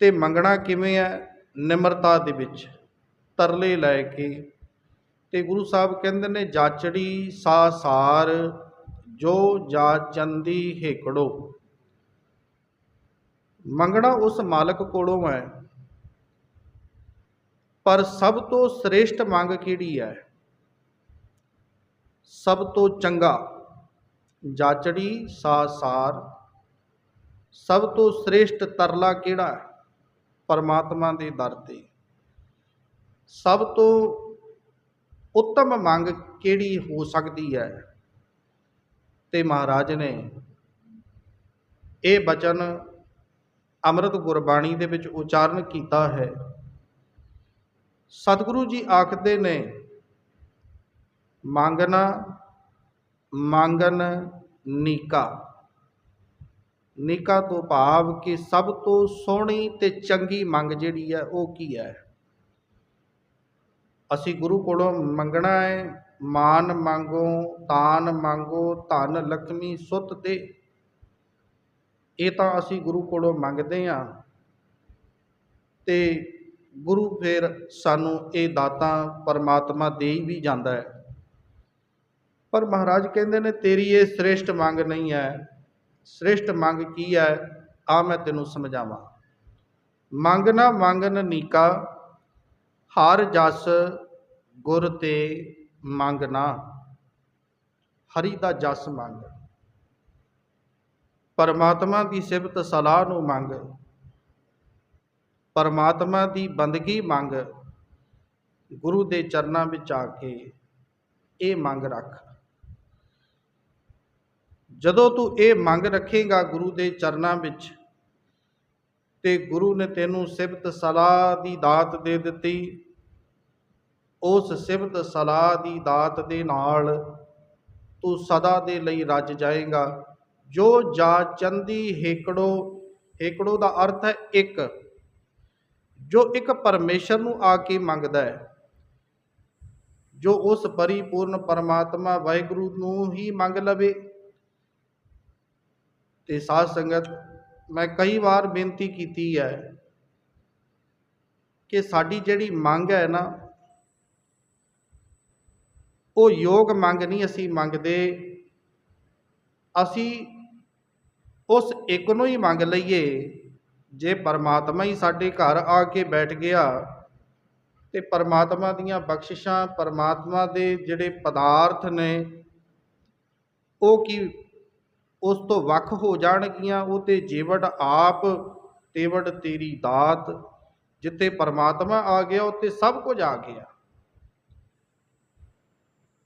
ਅਤੇ ਮੰਗਣਾ ਕਿਵੇਂ ਹੈ? ਨਿਮਰਤਾ ਦੇ ਵਿੱਚ ਤਰਲੇ ਲੈ ਕੇ ਅਤੇ ਗੁਰੂ ਸਾਹਿਬ ਕਹਿੰਦੇ ਨੇ ਜਾਚੜੀ ਸਾ ਸਾਰ, ਜੋ ਜਾਚੰਦੀ ਹੇਕੜੋ। ਮੰਗਣਾ ਉਸ ਮਾਲਕ ਕੋਲੋਂ ਹੈ, ਪਰ ਸਭ ਤੋਂ ਸ੍ਰੇਸ਼ਟ ਮੰਗ ਕਿਹੜੀ ਹੈ? ਸਭ ਤੋਂ ਚੰਗਾ ਜਾਚੜੀ ਸਾਸਾਰ ਸਭ ਤੋਂ ਸ੍ਰੇਸ਼ਟ ਤਰਲਾ ਕਿਹੜਾ ਹੈ? ਪਰਮਾਤਮਾ ਦੇ ਦਰ ਤੇ। ਸਭ ਤੋਂ ਉੱਤਮ ਮੰਗ ਕਿਹੜੀ ਹੋ ਸਕਦੀ ਹੈ? ਤੇ ਮਹਾਰਾਜ ਨੇ ਇਹ ਬਚਨ ਅੰਮ੍ਰਿਤ ਗੁਰਬਾਣੀ ਦੇ ਵਿੱਚ ਉਚਾਰਨ ਕੀਤਾ ਹੈ। ਸਤਿਗੁਰੂ ਜੀ ਆਖਦੇ ਨੇ, ਮੰਗਣਾ ਮੰਗਨ ਨੀਕਾ। ਨੀਕਾ ਤੋਂ ਭਾਵ ਕਿ ਸਭ ਤੋਂ ਸੋਹਣੀ ਤੇ ਚੰਗੀ ਮੰਗ ਜਿਹੜੀ ਹੈ ਉਹ ਕੀ ਹੈ? ਅਸੀਂ ਗੁਰੂ ਕੋਲੋਂ ਮੰਗਣਾ ਹੈ, ਮਾਨ ਮੰਗੋ, ਤਾਨ ਮੰਗੋ, ਧਨ ਲక్ష్ਮੀ ਸੁੱਤ ਤੇ। ਇਹ ਤਾਂ ਅਸੀਂ ਗੁਰੂ ਕੋਲੋਂ ਮੰਗਦੇ ਹਾਂ। ਤੇ ਗੁਰੂ ਫਿਰ ਸਾਨੂੰ ਇਹ ਦਾਤਾਂ ਪਰਮਾਤਮਾ ਦੇ ਹੀ ਵੀ ਜਾਂਦਾ ਹੈ। ਪਰ ਮਹਾਰਾਜ ਕਹਿੰਦੇ ਨੇ, ਤੇਰੀ ਇਹ ਸ੍ਰੇਸ਼ਟ ਮੰਗ ਨਹੀਂ ਹੈ। ਸ੍ਰੇਸ਼ਟ ਮੰਗ ਕੀ ਹੈ ਆ ਮੈਂ ਤੈਨੂੰ ਸਮਝਾਵਾਂ। ਮੰਗ ਨਾ ਮੰਗਨ ਨੀਕਾ, ਹਰ ਜਸ ਗੁਰ ਤੇ ਮੰਗ ਨਾ। ਹਰੀ ਦਾ ਜਸ ਮੰਗ। ਪਰਮਾਤਮਾ ਦੀ ਸਿਫਤ ਸਲਾਹ ਨੂੰ ਮੰਗ। ਪਰਮਾਤਮਾ ਦੀ ਬੰਦਗੀ ਮੰਗ। ਗੁਰੂ ਦੇ ਚਰਨਾਂ ਵਿੱਚ ਆ ਕੇ ਇਹ ਮੰਗ ਰੱਖ। ਜਦੋਂ ਤੂੰ ਇਹ ਮੰਗ ਰੱਖੇਗਾ ਗੁਰੂ ਦੇ ਚਰਨਾਂ ਵਿੱਚ, ਤੇ ਗੁਰੂ ਨੇ ਤੈਨੂੰ ਸਿਫਤ ਸਲਾਹ ਦੀ ਦਾਤ ਦੇ ਦਿੱਤੀ, ਉਸ ਸਿਫਤ ਸਲਾਹ ਦੀ ਦਾਤ ਦੇ ਨਾਲ ਤੂੰ ਸਦਾ ਦੇ ਲਈ ਰੱਜ ਜਾਏਗਾ। ਜੋ ਜਾ ਚੰਦੀ ਹੇਕੜੋ ਹੇਕੜੋ ਦਾ ਅਰਥ ਹੈ ਇੱਕ। ਜੋ ਇੱਕ ਪਰਮੇਸ਼ਰ ਨੂੰ ਆ ਕੇ ਮੰਗਦਾ ਹੈ, ਜੋ ਉਸ ਪਰਿਪੂਰਨ ਪਰਮਾਤਮਾ ਵਾਹਿਗੁਰੂ ਨੂੰ ਹੀ ਮੰਗ ਲਵੇ ਤੇ ਸਾਧ ਸੰਗਤ, ਮੈਂ ਕਈ ਵਾਰ ਬੇਨਤੀ ਕੀਤੀ ਹੈ ਕਿ ਸਾਡੀ ਜਿਹੜੀ ਮੰਗ ਹੈ ਨਾ, ਉਹ ਯੋਗ ਮੰਗ ਨਹੀਂ ਅਸੀਂ ਮੰਗਦੇ। ਅਸੀਂ ਉਸ ਇੱਕ ਨੂੰ ਹੀ ਮੰਗ ਲਈਏ, ਜੇ ਪਰਮਾਤਮਾ ਹੀ ਸਾਡੇ ਘਰ ਆ ਕੇ ਬੈਠ ਗਿਆ, ਤੇ ਪਰਮਾਤਮਾ ਦੀਆਂ ਬਖਸ਼ਿਸ਼ਾਂ, ਪਰਮਾਤਮਾ ਦੇ ਜਿਹੜੇ ਪਦਾਰਥ ਨੇ, ਉਹ ਕੀ ਉਸ ਤੋਂ ਵੱਖ ਹੋ ਜਾਣਗੀਆਂ, ਉਹ ਤੇ ਜੀਵੜ ਆਪ, ਤੇਵੜ ਤੇਰੀ ਦਾਤ, ਜਿੱਥੇ ਪਰਮਾਤਮਾ ਆ ਗਿਆ, ਉੱਥੇ ਸਭ ਕੁਝ ਆ ਗਿਆ।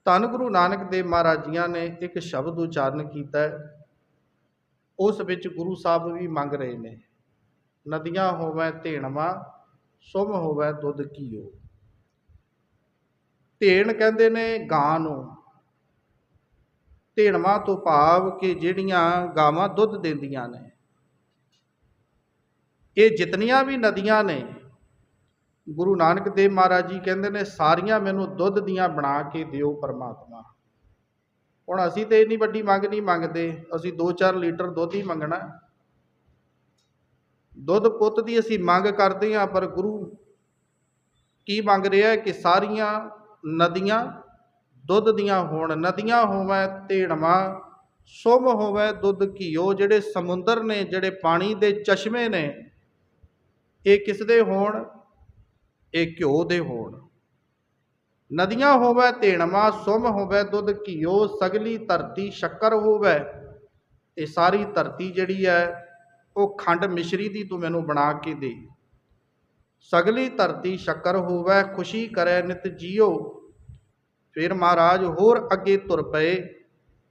ਧੰਨ ਗੁਰੂ ਨਾਨਕ ਦੇਵ ਮਹਾਰਾਜ ਜੀਆਂ ਨੇ ਇੱਕ ਸ਼ਬਦ ਉਚਾਰਨ ਕੀਤਾ ਉਸ ਵਿੱਚ ਗੁਰੂ ਸਾਹਿਬ ਵੀ ਮੰਗ ਰਹੇ ਨੇ, ਨਦੀਆਂ ਹੋਵੇ ਧੇਣਵਾ, ਸੁਮ ਹੋਵੇ ਦੁੱਧ ਕੀਓ ਧੇਣ ਕਹਿੰਦੇ ਨੇ ਗਾਂ ਨੂੰ ਧੇਣਵਾ ਤੋਂ ਭਾਵ ਕਿ ਜਿਹੜੀਆਂ ਗਾਵਾਂ ਦੁੱਧ ਦਿੰਦੀਆਂ ਨੇ, ਇਹ ਜਿਤਨੀਆਂ ਵੀ ਨਦੀਆਂ ਨੇ, ਗੁਰੂ ਨਾਨਕ ਦੇਵ ਮਹਾਰਾਜ ਜੀ ਕਹਿੰਦੇ ਨੇ, ਸਾਰੀਆਂ ਮੈਨੂੰ ਦੁੱਧ ਦੀਆਂ ਬਣਾ ਕੇ ਦਿਓ ਪਰਮਾਤਮਾ। ਹੁਣ ਅਸੀਂ ਤੇ ਇੰਨੀ ਵੱਡੀ ਮੰਗ ਨਹੀਂ ਮੰਗਦੇ, ਅਸੀਂ 2-4 ਲੀਟਰ ਦੁੱਧ ਹੀ ਮੰਗਣਾ। ਦੁੱਧ ਪੁੱਤ ਦੀ ਅਸੀਂ ਮੰਗ ਕਰਦੇ ਹਾਂ, ਪਰ ਗੁਰੂ ਕੀ ਮੰਗ ਰਿਹਾ ਕਿ ਸਾਰੀਆਂ ਨਦੀਆਂ ਦੁੱਧ ਦੀਆਂ ਹੋਣ ਨਦੀਆਂ ਹੋਵੇ ਧੇੜਵਾ ਸੁਮ ਹੋਵੇ, ਦੁੱਧ ਘਿਓ ਜਿਹੜੇ ਸਮੁੰਦਰ ਨੇ, ਜਿਹੜੇ ਪਾਣੀ ਦੇ ਚਸ਼ਮੇ ਨੇ, ਇਹ ਕਿਸ ਦੇ ਹੋਣ? ਇਹ ਘਿਓ ਦੇ ਹੋਣ। ਨਦੀਆਂ ਹੋਵੇ ਧੇਣਵਾ ਸੁਮ ਹੋਵੇ, ਦੁੱਧ ਘਿਓ ਸਗਲੀ ਧਰਤੀ ਸ਼ੱਕਰ ਹੋਵੇ। ਇਹ ਸਾਰੀ ਧਰਤੀ ਜਿਹੜੀ ਹੈ, ਉਹ ਖੰਡ ਮਿਸ਼ਰੀ ਦੀ ਤੂੰ ਮੈਨੂੰ ਬਣਾ ਕੇ ਦੇ। ਸਗਲੀ ਧਰਤੀ ਸ਼ੱਕਰ ਹੋਵੇ, ਖੁਸ਼ੀ ਕਰੇ ਨਿਤ ਜੀਓ। ਫਿਰ ਮਹਾਰਾਜ ਹੋਰ ਅੱਗੇ ਤੁਰ ਪਏ।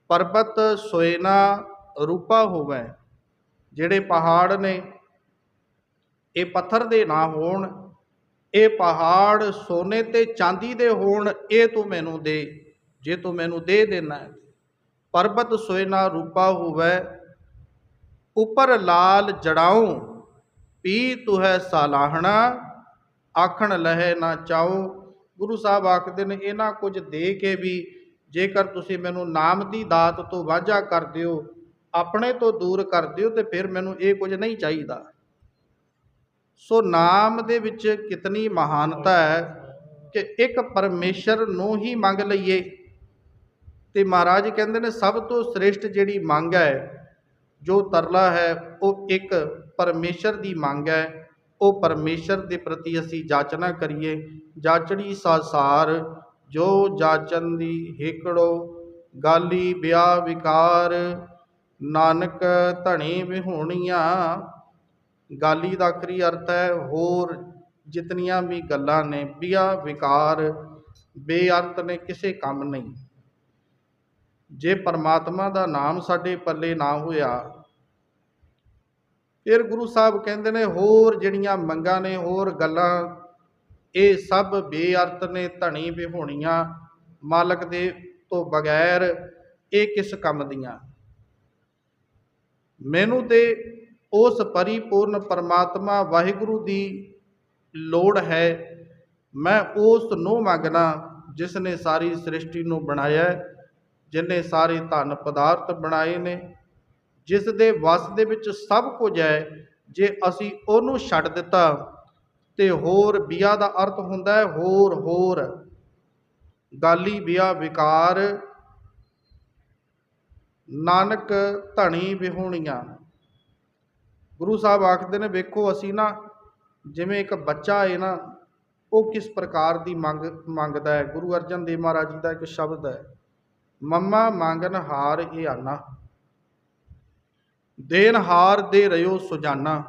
ਪਰਬਤ ਸੋਇਨਾ ਰੂਪਾ ਹੋਵੇ, ਜਿਹੜੇ ਪਹਾੜ ਨੇ, ਇਹ ਪੱਥਰ ਦੇ ਨਾ ਹੋਣ। ਇਹ ਪਹਾੜ ਸੋਨੇ ਤੇ ਚਾਂਦੀ ਦੇ ਹੋਣ, ਇਹ ਤੂੰ ਮੈਨੂੰ ਦੇ, ਜੇ ਤੂੰ ਮੈਨੂੰ ਦੇ ਦੇਣਾ ਹੈ। ਪਰਬਤ ਸੋਇਨਾ ਰੂਪਾ ਹੋਵੇ, ਉਪਰ ਲਾਲ ਜੜਾਉ, ਪੀ ਤੂੰ ਹੈ ਸਾਲਾਹਣਾ, ਆਖਣ ਲਹੇ ਨਾ ਚਾਓ ਗੁਰੂ ਸਾਹਿਬ ਆਖਦੇ ਨੇ, ਇਹਨਾਂ ਕੁਝ ਦੇ ਕੇ ਵੀ ਜੇਕਰ ਤੁਸੀਂ ਮੈਨੂੰ ਨਾਮ ਦੀ ਦਾਤ ਤੋਂ ਵਾਝਾ ਕਰ ਦਿਓ, ਆਪਣੇ ਤੋਂ ਦੂਰ ਕਰ ਦਿਓ, ਤੇ ਫਿਰ ਮੈਨੂੰ ਇਹ ਕੁਝ ਨਹੀਂ ਚਾਹੀਦਾ। ਸੋ ਨਾਮ ਦੇ ਵਿੱਚ ਕਿਤਨੀ ਮਹਾਨਤਾ ਹੈ ਕਿ ਇੱਕ ਪਰਮੇਸ਼ਰ ਨੂੰ ਹੀ ਮੰਗ ਲਈਏ। ਤੇ ਮਹਾਰਾਜ ਕਹਿੰਦੇ ਨੇ, ਸਭ ਤੋਂ ਸ੍ਰੇਸ਼ਟ ਜਿਹੜੀ ਮੰਗ ਹੈ, ਜੋ ਤਰਲਾ ਹੈ, ਉਹ ਇੱਕ ਪਰਮੇਸ਼ਰ ਦੀ ਮੰਗ ਹੈ। ਉਹ ਪਰਮੇਸ਼ਰ ਦੇ ਪ੍ਰਤੀ ਅਸੀਂ ਜਾਚਨਾ ਕਰੀਏ। ਜਾਚੜੀ ਸਾਸਾਰ, ਜੋ ਜਾਚਨ ਦੀ ਹੇਕੜੋ, ਗਾਲੀ ਵਿਆਹ ਵਿਕਾਰ, ਨਾਨਕ ਧਣੀ ਵਿਹੋਣੀਆਂ। ਗਾਲੀ ਦਾ ਆਖਰੀ ਅਰਥ ਹੈ, ਹੋਰ ਜਿਤਨੀਆਂ ਵੀ ਗੱਲਾਂ ਨੇ ਵਿਆਹ ਵਿਕਾਰ, ਬੇਅਰਥ ਨੇ, ਕਿਸੇ ਕੰਮ ਨਹੀਂ। ਜੇ ਪਰਮਾਤਮਾ ਦਾ ਨਾਮ ਸਾਡੇ ਪੱਲੇ ਨਾ ਹੋਇਆ ਫਿਰ ਗੁਰੂ ਸਾਹਿਬ ਕਹਿੰਦੇ ਨੇ ਹੋਰ ਜਿਹੜੀਆਂ ਮੰਗਾਂ ਨੇ ਹੋਰ ਗੱਲਾਂ ਇਹ ਸਭ ਬੇਅਰਥ ਨੇ ਧਣੀ ਵਿਹੋਣੀਆਂ ਮਾਲਕ ਦੇ ਤੋਂ ਬਗੈਰ ਇਹ ਕਿਸ ਕੰਮ ਦੀਆਂ? ਮੈਨੂੰ ਤੇ ਉਸ ਪਰਿਪੂਰਨ ਪਰਮਾਤਮਾ ਵਾਹਿਗੁਰੂ ਦੀ ਲੋੜ ਹੈ। ਮੈਂ ਉਸ ਨੂੰ ਮੰਗਣਾ ਜਿਸ ਨੇ ਸਾਰੀ ਸ੍ਰਿਸ਼ਟੀ ਨੂੰ ਬਣਾਇਆ ਹੈ, ਜਿਨੇ ਸਾਰੇ ਧਨ ਪਦਾਰਥ ਬਣਾਏ ਨੇ ਜਿਸ ਦੇ ਵਸ ਦੇ ਵਿੱਚ ਸਭ ਕੁਝ ਹੈ, ਜੇ ਅਸੀਂ ਉਹਨੂੰ ਛੱਡ ਦਿੱਤਾ, ਤੇ ਹੋਰ ਬਿਆ ਦਾ ਅਰਥ ਹੁੰਦਾ ਹੈ, ਹੋਰ ਹੋਰ। ਗਾਲੀ ਬਿਆ ਵਿਕਾਰ, ਨਾਨਕ ਧਣੀ ਵਿਹੋਣੀਆਂ। ਗੁਰੂ ਸਾਹਿਬ ਆਖਦੇ ਨੇ, ਵੇਖੋ ਅਸੀਂ ਨਾ ਜਿਵੇਂ ਇੱਕ ਬੱਚਾ ਹੈ ਨਾ, ਉਹ ਕਿਸ ਪ੍ਰਕਾਰ ਦੀ ਮੰਗ, ਮੰਗਦਾ ਹੈ? ਗੁਰੂ ਅਰਜਨ ਦੇਵ ਮਹਾਰਾਜ ਜੀ ਦਾ ਇੱਕ ਸ਼ਬਦ ਹੈ, ਮੰਮਾ ਮੰਗਨ ਹਾਰ ਇਹ ਆਨਾ ਦੇਨ ਹਾਰ ਦੇ ਰਿਓ ਸੁਜਾਨਾ।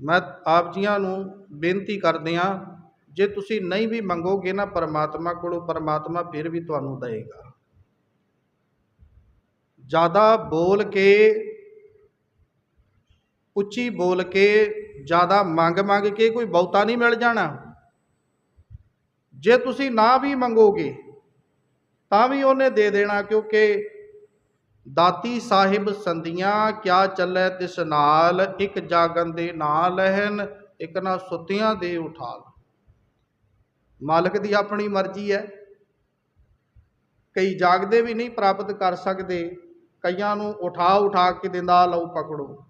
ਮੈਂ ਆਪ ਜੀਆਂ ਨੂੰ ਬੇਨਤੀ ਕਰਦੇ ਹਾਂ, ਜੇ ਤੁਸੀਂ ਨਹੀਂ ਵੀ ਮੰਗੋਗੇ ਨਾ ਪਰਮਾਤਮਾ ਕੋਲੋਂ, ਪਰਮਾਤਮਾ ਫਿਰ ਵੀ ਤੁਹਾਨੂੰ ਦੇਵੇਗਾ। ਜ਼ਿਆਦਾ ਬੋਲ ਕੇ, ਉੱਚੀ ਬੋਲ ਕੇ, ਜ਼ਿਆਦਾ ਮੰਗ ਮੰਗ ਕੇ ਕੋਈ ਬਹੁਤਾ ਨਹੀਂ ਮਿਲ ਜਾਣਾ। ਜੇ ਤੁਸੀਂ ਨਾ ਵੀ ਮੰਗੋਗੇ, ਤਾਂ ਵੀ ਉਹਨੇ ਦੇ ਦੇਣਾ, ਕਿਉਂਕਿ ਦਾਤੀ ਸਾਹਿਬ ਸੰਦੀਆਂ ਕਿਆ ਚੱਲੇ ਤਿਸ ਨਾਲ? ਇੱਕ ਜਾਗਨ ਦੇ ਨਾਲ ਲਹਿਨ ਇੱਕ ਨਾ ਸੁੱਤਿਆਂ ਦੇ ਉਠਾਲ। ਮਾਲਕ ਦੀ ਆਪਣੀ ਮਰਜ਼ੀ ਹੈ। ਕਈ ਜਾਗਦੇ ਵੀ ਨਹੀਂ ਪ੍ਰਾਪਤ ਕਰ ਸਕਦੇ। ਕਈਆਂ ਨੂੰ ਉਠਾ ਉਠਾ ਕੇ ਦਿੰਦਾ ਲਓ ਪਕੜੋ।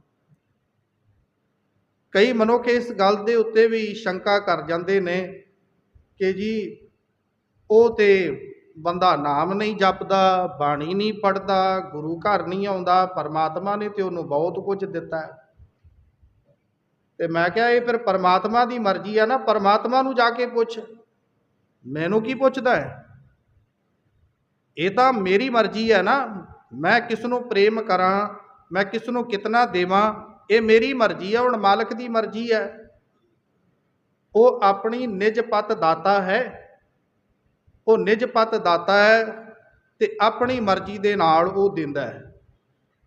ਕਈ ਮਨੁੱਖ ਇਸ ਗੱਲ ਦੇ ਉੱਤੇ ਵੀ ਸ਼ੰਕਾ ਕਰ ਜਾਂਦੇ ਨੇ ਕਿ ਜੀ, ਉਹ ਤੇ ਬੰਦਾ ਨਾਮ ਨਹੀਂ ਜਪਦਾ, ਬਾਣੀ ਨਹੀਂ ਪੜਦਾ ਗੁਰੂ ਘਰ ਨਹੀਂ ਆਉਂਦਾ, ਪਰਮਾਤਮਾ ਨੇ ਤੇ ਉਹਨੂੰ ਬਹੁਤ ਕੁਝ ਦਿੱਤਾ ਹੈ। ਤੇ ਮੈਂ ਕਿਹਾ ਇਹ ਫਿਰ ਪਰਮਾਤਮਾ ਦੀ ਮਰਜ਼ੀ ਆ ਨਾ, ਪਰਮਾਤਮਾ ਨੂੰ ਜਾ ਕੇ ਪੁੱਛ, ਮੈਨੂੰ ਕੀ ਪੁੱਛਦਾ ਹੈ? ਇਹ ਤਾਂ ਮੇਰੀ ਮਰਜ਼ੀ ਹੈ ਨਾ, ਮੈਂ ਕਿਸ ਨੂੰ ਪ੍ਰੇਮ ਕਰਾਂ, ਮੈਂ ਕਿਸ ਨੂੰ ਕਿਤਨਾ ਦੇਵਾਂ, ਇਹ ਮੇਰੀ ਮਰਜ਼ੀ ਹੈ ਹੁਣ ਮਾਲਕ ਦੀ ਮਰਜ਼ੀ ਹੈ। ਉਹ ਆਪਣੀ ਨਿਜ ਪਤ ਦਾਤਾ ਹੈ ਉਹ ਨਿਜ ਪਤ ਦਾਤਾ ਹੈ ਤੇ ਆਪਣੀ ਮਰਜ਼ੀ ਦੇ ਨਾਲ ਉਹ ਦਿੰਦਾ ਹੈ।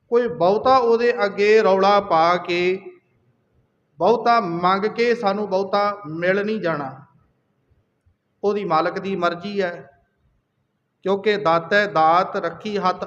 ਕੋਈ ਬਹੁਤਾ ਉਹਦੇ ਅੱਗੇ ਰੌਲਾ ਪਾ ਕੇ ਬਹੁਤਾ ਮੰਗ ਕੇ ਸਾਨੂੰ ਬਹੁਤਾ ਮਿਲ ਨਹੀਂ ਜਾਣਾ। ਉਹਦੀ ਮਾਲਕ ਦੀ ਮਰਜ਼ੀ ਹੈ। ਕਿਉਂਕਿ ਦਾਤਾ ਦਾਤ ਰੱਖੀ ਹੱਥ